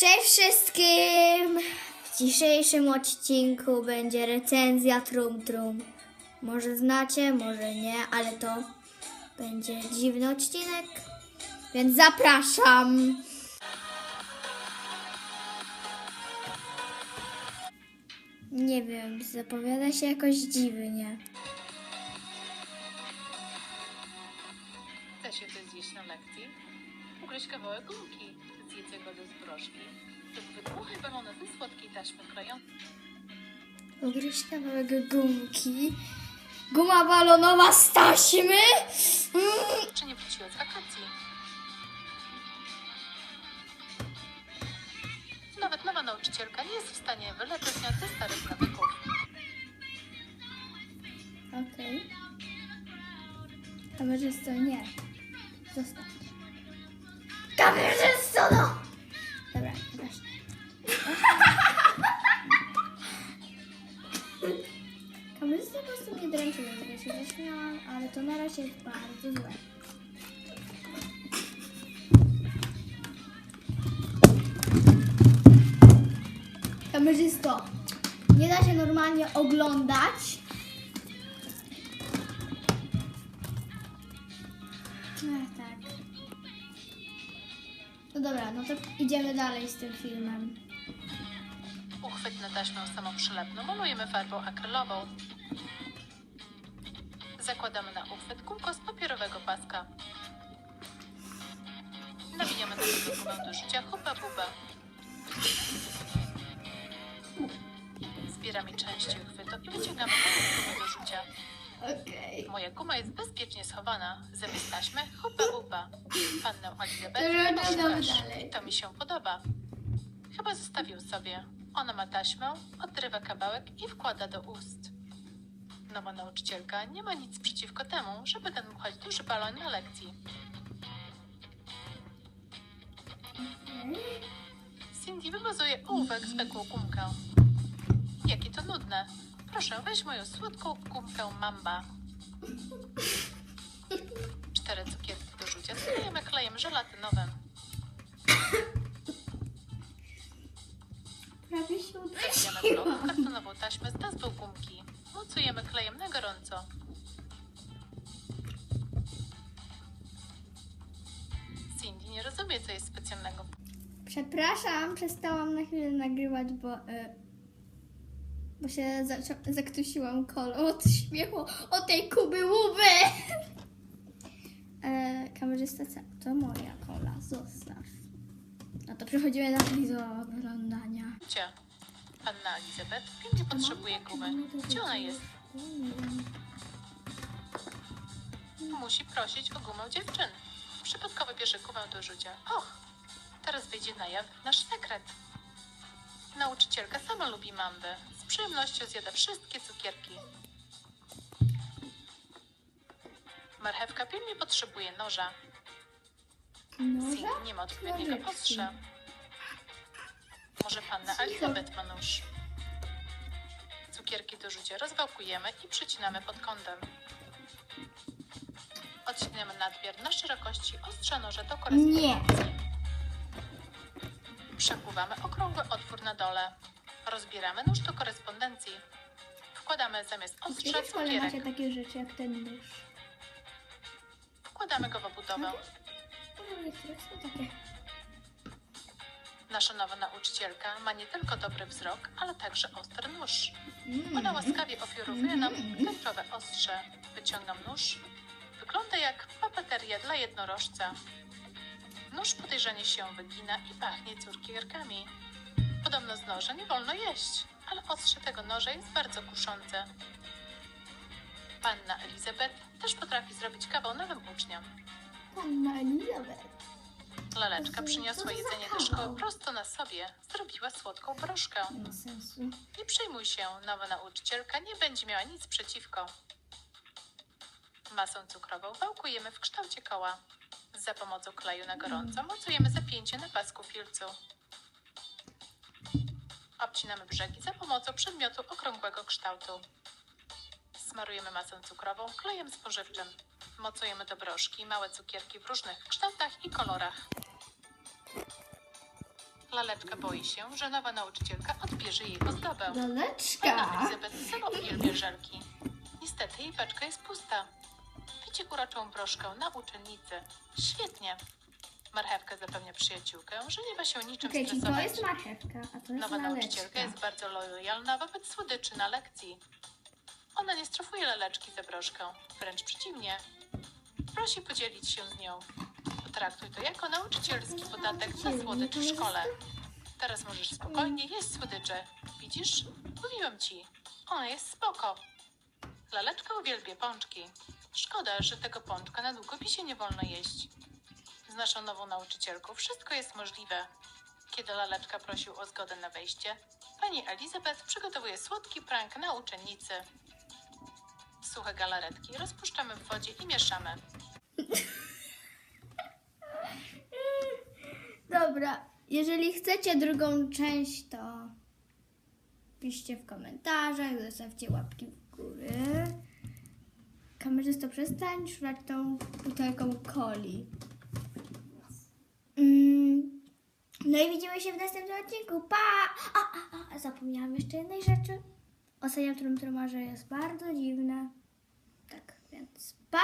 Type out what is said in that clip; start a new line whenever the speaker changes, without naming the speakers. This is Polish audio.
Cześć wszystkim! W dzisiejszym odcinku będzie recenzja Trum Trum. Może znacie, może nie, ale to będzie dziwny odcinek, więc zapraszam! Nie wiem, zapowiada się jakoś dziwnie.
Chce się coś zjeść na lekcji? Ugryź kawałek gumki, zjedz jagody z broszki lub wydmuchaj balony ze słodkiej taśmy klejącej.
Ugryźć kawałek gumki. Guma balonowa z taśmy? Mm.
Czy nie wróciła z wakacji? Nawet nowa nauczycielka nie jest w stanie wyleczyć nią ze starych nawyków.
Okej. Kamerzysto, nie. Zostaw. Kamerzysto, no! Dobra, zacznę. Kamerzysto po prostu mnie dręczyło, że się zaśmiałam, ale to na razie jest bardzo złe. Kamerzysto, nie da się normalnie oglądać. Ach, tak. No dobra, no to idziemy dalej z tym filmem.
Uchwyt na taśmę samoprzylepną malujemy farbą akrylową. Zakładamy na uchwyt kółko z papierowego paska. Nawijamy na niego gumę do rzucia huba buba. Zbieramy części uchwytu i wyciągamy do rzucia.
Okej.
Moja guma jest bezpiecznie schowana. Zamiast taśmy huba buba. Pannę Elizabeth
Dobra, dalej.
To mi się podoba. Chyba zostawił sobie. Ona ma taśmę, odrywa kawałek i wkłada do ust. Nowa nauczycielka nie ma nic przeciwko temu, żeby ten dmuchać duży balon na lekcji. Cindy wymazuje ołówek zwykłą gumkę. Jakie to nudne. Proszę, weź moją słodką gumkę mamba. Cztery cukierki do rzucia sklejemy klejem żelatynowym.
Prawie się
Zawijamy blok w kartonową taśmę z nazwą gumki. Mocujemy klejem na gorąco. Cindy nie rozumie, co jest specjalnego
Przepraszam, przestałam na chwilę nagrywać, bo, y, bo się zaktusiłam kolą od śmiechu o tej kuby łuby. e, kamerzysta, to moja kola, zostaw. No to przechodzimy dalej do oglądania.
życia. Panna Elizabeth pilnie potrzebuje gumy. Gdzie ona jest? Musi prosić o gumę dziewczyn. Przypadkowo bierze gumę do rzucia. Och, teraz wyjdzie na jaw nasz sekret. Nauczycielka sama lubi mamby. Z przyjemnością zjada wszystkie cukierki. Marchewka pilnie potrzebuje noża.
Noża?
Nie ma odpowiedniego ostrza. Może panna Elizabeth ma nóż. Cukierki do rzucia rozwałkujemy i przycinamy pod kątem. Odcinamy nadmiar na szerokości ostrza noża do korespondencji.
Nie.
Przekuwamy okrągły otwór na dole. Rozbieramy nóż do korespondencji. Wkładamy zamiast ostrza
Gdzie w szkole macie
cukierek.
takie rzeczy jak ten nóż?
Wkładamy go w obudowę.
O, niektóre są takie.
Nasza nowa nauczycielka ma nie tylko dobry wzrok, ale także ostry nóż.
Mm.
Ona łaskawie ofiarowuje nam tęczowe ostrze. Wyciągam nóż. Wygląda jak papeteria dla jednorożca. Nóż podejrzanie się wygina i pachnie cukierkami. Podobno z noża nie wolno jeść, ale ostrze tego noża jest bardzo kuszące. Panna Elizabeth też potrafi zrobić kawał nowym uczniom.
Panna Elizabeth.
Laleczka przyniosła jedzenie do szkoły prosto na sobie. Zrobiła słodką broszkę.
Nie
przejmuj się, nowa nauczycielka nie będzie miała nic przeciwko. Masę cukrową wałkujemy w kształcie koła. Za pomocą kleju na gorąco mocujemy zapięcie na pasku filcu. Obcinamy brzegi za pomocą przedmiotu okrągłego kształtu. Smarujemy masę cukrową klejem spożywczym. Mocujemy do broszki małe cukierki w różnych kształtach i kolorach. Laleczka boi się, że nowa nauczycielka odbierze jej ozdobę.
Laleczka.
Elizabeth sama uwielbia żelki. Niestety jej paczka jest pusta. Widzi uroczą broszkę na uczennicy. Świetnie. Marchewka zapewnia przyjaciółkę, że nie ma się niczym
Okej, czyli to
stresować.
jest marchewka, a to jest
Nowa nauczycielka jest bardzo lojalna wobec słodyczy na lekcji. Ona nie strofuje laleczki za broszkę, wręcz przeciwnie. Prosi podzielić się z nią. Potraktuj to jako nauczycielski podatek za słodycz w szkole. Teraz możesz spokojnie jeść słodycze. Widzisz? Mówiłem ci. Ona jest spoko. Laleczka uwielbia pączki. Szkoda, że tego pączka na długopisie nie wolno jeść. Z naszą nową nauczycielką wszystko jest możliwe. Kiedy Laleczka prosił o zgodę na wejście, pani Elizabeth przygotowuje słodki prank na uczennicy. Suche galaretki rozpuszczamy w wodzie i mieszamy.
Dobra, jeżeli chcecie drugą część, to piszcie w komentarzach, zostawcie łapki w górę. Kamerzysto, przestań szurać tą butelką coli. Mm. No i widzimy się w następnym odcinku. Pa! A, a, a, zapomniałam jeszcze jednej rzeczy. Oceniam Trumtruma, że jest bardzo dziwne. Tak, więc pa!